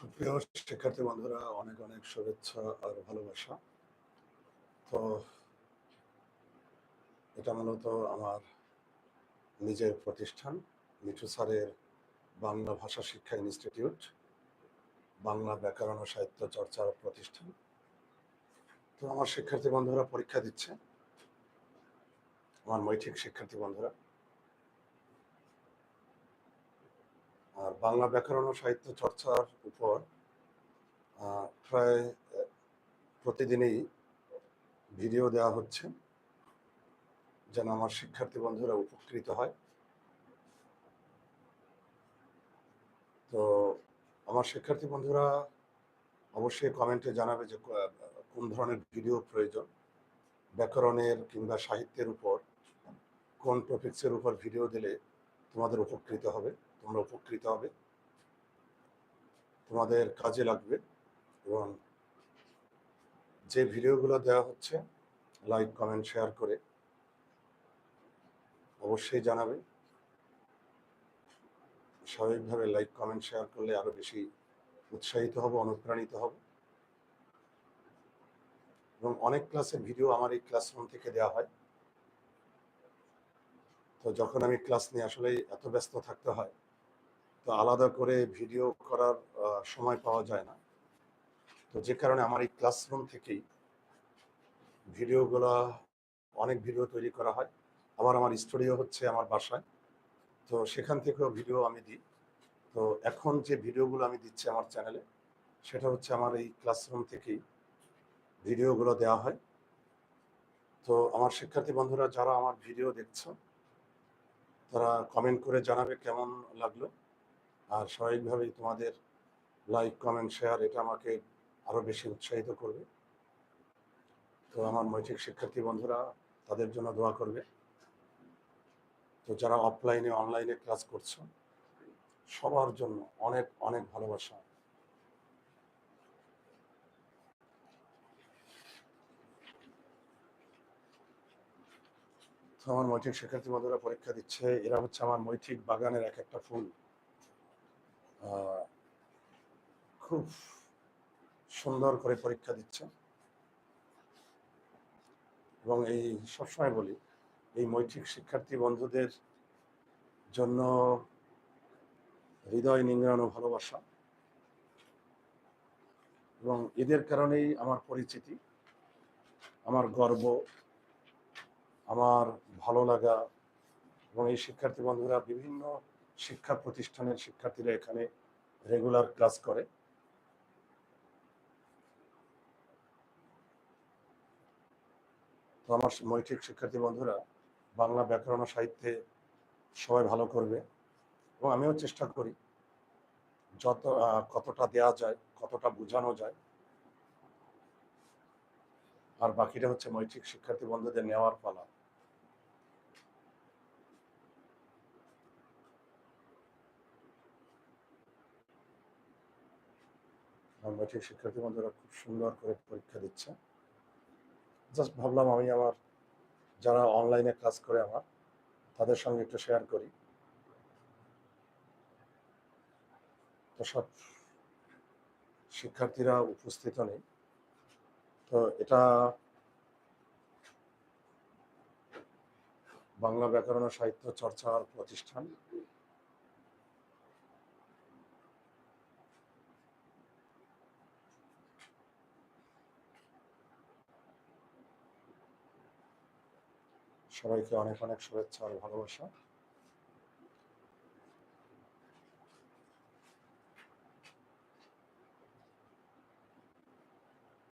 সুপ্রিয় শিক্ষার্থী বন্ধুরা, অনেক অনেক শুভেচ্ছা আর ভালোবাসা। তো এটা মূলত আমার নিজের প্রতিষ্ঠান, মিঠু স্যারের বাংলা ভাষা শিক্ষা ইনস্টিটিউট, বাংলা ব্যাকরণ ও সাহিত্য চর্চার প্রতিষ্ঠান। তো আমার শিক্ষার্থী বন্ধুরা পরীক্ষা দিচ্ছে। আমার মৈঠিক শিক্ষার্থী বন্ধুরা আর বাংলা ব্যাকরণ ও সাহিত্য চর্চার উপর প্রায় প্রতিদিনই ভিডিও দেওয়া হচ্ছে, যেন আমার শিক্ষার্থী বন্ধুরা উপকৃত হয়। তো আমার শিক্ষার্থী বন্ধুরা অবশ্যই কমেন্টে জানাবে যে কোন ধরনের ভিডিও প্রয়োজন, ব্যাকরণের কিংবা সাহিত্যের উপর, কোন টপিক্সের উপর ভিডিও দিলে তোমাদের উপকৃত হবে। তোমরা উপকৃত হবে। তোমাদের কাজে লাগবে এবং যে ভিডিওগুলো দেওয়া হচ্ছে লাইক কমেন্ট শেয়ার করে অবশ্যই জানাবে। স্বাভাবিকভাবে লাইক কমেন্ট শেয়ার করলে আরও বেশি উৎসাহিত হব, অনুপ্রাণিত হব। এবং অনেক ক্লাসের ভিডিও আমার এই ক্লাসরুম থেকে দেওয়া হয়। তো যখন আমি ক্লাস নিয়ে আসলে এত ব্যস্ত থাকতে হয় তো আলাদা করে ভিডিও করার সময় পাওয়া যায় না। তো যে কারণে আমার এই ক্লাসরুম থেকেই ভিডিওগুলো, অনেক ভিডিও তৈরি করা হয়। আবার আমার স্টুডিও হচ্ছে আমার বাসায়। তো সেখান থেকেও ভিডিও আমি দিই। তো এখন যে ভিডিওগুলো আমি দিচ্ছি আমার চ্যানেলে, সেটা হচ্ছে আমার এই ক্লাসরুম থেকেই ভিডিওগুলো দেওয়া হয়। তো আমার শিক্ষার্থী বন্ধুরা, যারা আমার ভিডিও দেখছ, তারা কমেন্ট করে জানাবে কেমন লাগল। আর স্বাভাবিকভাবেই তোমাদের লাইক কমেন্ট শেয়ার এটা আমাকে আরও বেশি উৎসাহিত করবে। তো আমার মৈত্রিক শিক্ষার্থী বন্ধুরা, তাদের জন্য দোয়া করবে। তো যারা অফলাইনে অনলাইনে ক্লাস করছ, সবার জন্য অনেক অনেক ভালোবাসা। আমার মৈত্রিক শিক্ষার্থী বন্ধুরা, পরীক্ষা দিচ্ছে। এরা হচ্ছে আমার মৈত্রিক বাগানের এক একটা ফুল। খুব সুন্দর করে পরীক্ষা দিচ্ছে। এবং এই সবসময় বলি, এই মৈত্রিক শিক্ষার্থী বন্ধুদের জন্য হৃদয় নিংড়ানো ভালোবাসা এবং এদের কারণেই আমার পরিচিতি, আমার গর্ব, আমার ভালো লাগা এবং এই শিক্ষার্থী বন্ধুরা বিভিন্ন শিক্ষা প্রতিষ্ঠানের শিক্ষার্থীরা এখানে রেগুলার ক্লাস করে। তো আমার মৈত্রিক শিক্ষার্থী বন্ধুরা, বাংলা ব্যাকরণ সাহিত্যে সবাই ভালো করবে এবং আমিও চেষ্টা করি যত কতটা দেয়া যায়, কতটা বোঝানো যায়। আর বাকিটা হচ্ছে মৈত্রিক শিক্ষার্থী বন্ধুদের নেওয়ার পালা। আর শিক্ষার্থী বন্ধুরা খুব সুন্দর করে পরীক্ষা দিচ্ছে। জাস্ট ভাবলাম আমি আমার যারা অনলাইনে ক্লাস করে আমার, তাদের সঙ্গে একটু শেয়ার করি। তো সব শিক্ষার্থীরা উপস্থিত নেই। তো এটা বাংলা ব্যাকরণ সাহিত্য চর্চার প্রতিষ্ঠান। সবাইকে অনেক অনেক শুভেচ্ছা আর ভালোবাসা।